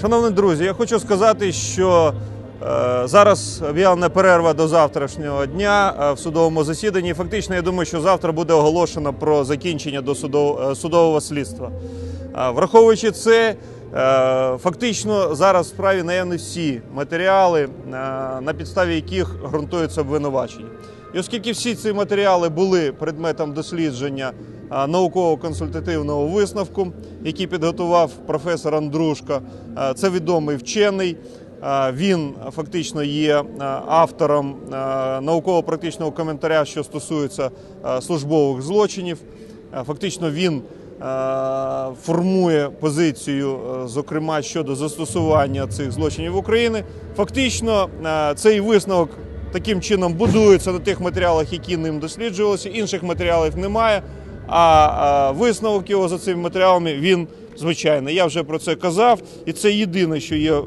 Шановні друзі, я хочу сказати, що е, зараз об'явлена перерва до завтрашнього дня е, в судовому засіданні. Фактично, я думаю, що завтра буде оголошено про закінчення до е, судового слідства. Враховуючи це, фактично зараз в справі наявні всі матеріали, на підставі яких ґрунтується обвинувачення. І оскільки всі ці матеріали були предметом дослідження науково-консультативного висновку, який підготував професор Андрушко, це відомий вчений. Він фактично є автором науково-практичного коментаря, що стосується службових злочинів. Фактично він формує позицію, зокрема щодо застосування цих злочинів в Україні. Фактично, цей висновок таким чином будується на тих матеріалах, які ним досліджувалися. Інших матеріалів немає. А, висновок його за цими матеріалами він звичайний. Я вже про це казав, і це єдине, що є е,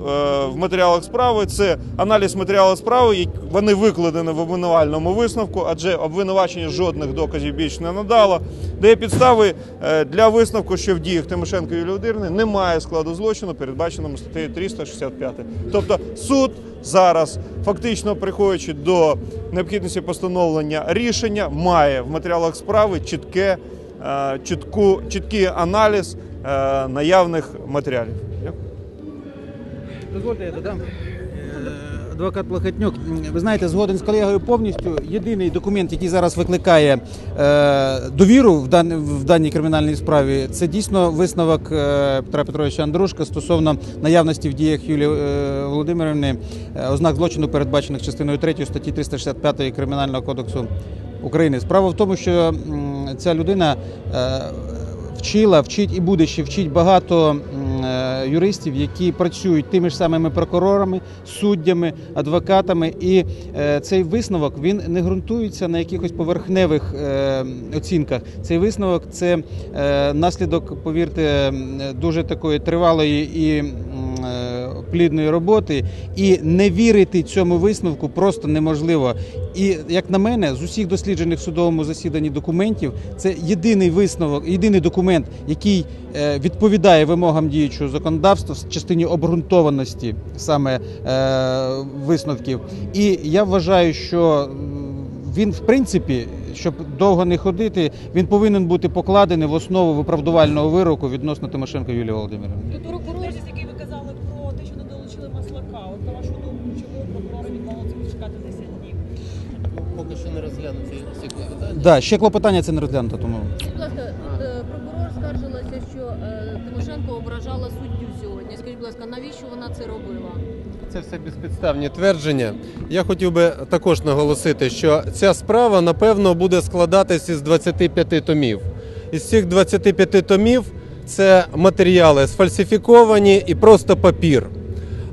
в матеріалах справи. Це аналіз матеріалів справи. Вони викладені в обвинувальному висновку, адже обвинувачення жодних доказів більше не надало. Дає підстави е, для висновку, що в діях Тимошенко Юлії Володимирівни немає складу злочину, передбаченому статтею 365. Тобто суд зараз, фактично приходячи до необхідності постановлення рішення, має в матеріалах справи чітке, е, чітку, чіткий аналіз наявних матеріалів. Дозвольте, я додам. Е, Адвокат Плохотнюк, ви знаєте, згоден з колегою повністю. Єдиний документ, який зараз викликає е, довіру в, дан, в даній кримінальній справі, це дійсно висновок е, Петра Петровича Андрушка стосовно наявності в діях Юлії е, Володимирівни е, ознак злочину, передбачених частиною 3 статті 365 Кримінального кодексу України. Справа в тому, що м, ця людина е, вчила, вчить і буде ще вчить багато е, юристів, які працюють тими ж самими прокурорами, суддями, адвокатами. І е, цей висновок він не ґрунтується на якихось поверхневих е, оцінках. Цей висновок це наслідок, повірте, дуже такої тривалої і плідної роботи, і не вірити цьому висновку просто неможливо. І як на мене, з усіх досліджених в судовому засіданні документів, це єдиний висновок, єдиний документ, який е, відповідає вимогам діючого законодавства в частині обґрунтованості саме е, висновків. І я вважаю, що він, в принципі, щоб довго не ходити, він повинен бути покладений в основу виправдувального вироку відносно Тимошенко Юлії Володимирівни. Тут прокурор, який ви казали про те, що не долучили маслака. От на вашу думку, відмовився почекати 10 днів? Поки що не розглянуті всі клопотання. Да, ще клопотання це не розглянуто, тому. Будь ласка, е, прокурор скаржилася, що е, Тимошенко ображала суддю сьогодні. Скажіть, будь ласка, навіщо вона це робила? Це все безпідставні твердження. Я хотів би також наголосити, що ця справа напевно буде складатися із 25 томів. Із цих 25 томів це матеріали сфальсифіковані і просто папір.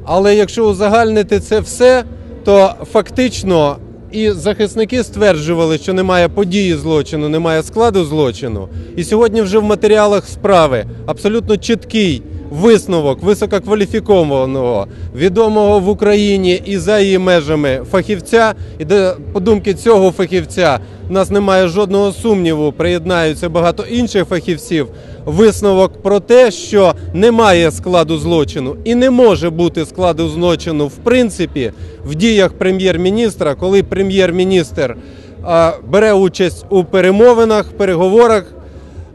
Але якщо узагальнити це все, то фактично і захисники стверджували, що немає події злочину, немає складу злочину. І сьогодні вже в матеріалах справи абсолютно чіткий висновок висококваліфікованого, відомого в Україні і за її межами фахівця. І де, по думки цього фахівця, в нас немає жодного сумніву, приєднаються багато інших фахівців. Висновок про те, що немає складу злочину і не може бути складу злочину в принципі в діях прем'єр-міністра, коли прем'єр-міністр бере участь у перемовинах, переговорах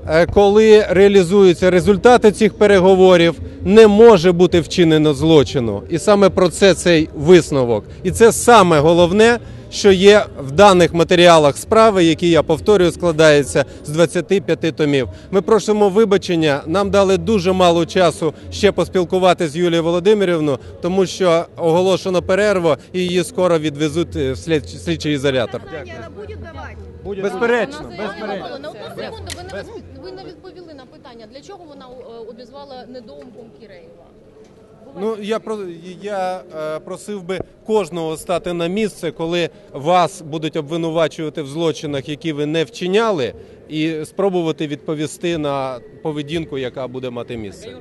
Е, коли реалізуються результати цих переговорів, не може бути вчинено злочину. І саме про це цей висновок. І це саме головне, що є в даних матеріалах справи, які я повторюю, складаються з 25 томів. Ми просимо вибачення. Нам дали дуже мало часу ще поспілкуватися з Юлією Володимирівною, тому що оголошено перерву і її скоро відвезуть в слід- слідчий ізолятор. Безперечно, безперечно. На одну секунду ви не, відп- ви не відповіли на питання, для чого вона е, обізвала недоумком Кіреєва? Ну я про я е, просив би кожного стати на місце, коли вас будуть обвинувачувати в злочинах, які ви не вчиняли, і спробувати відповісти на поведінку, яка буде мати місце.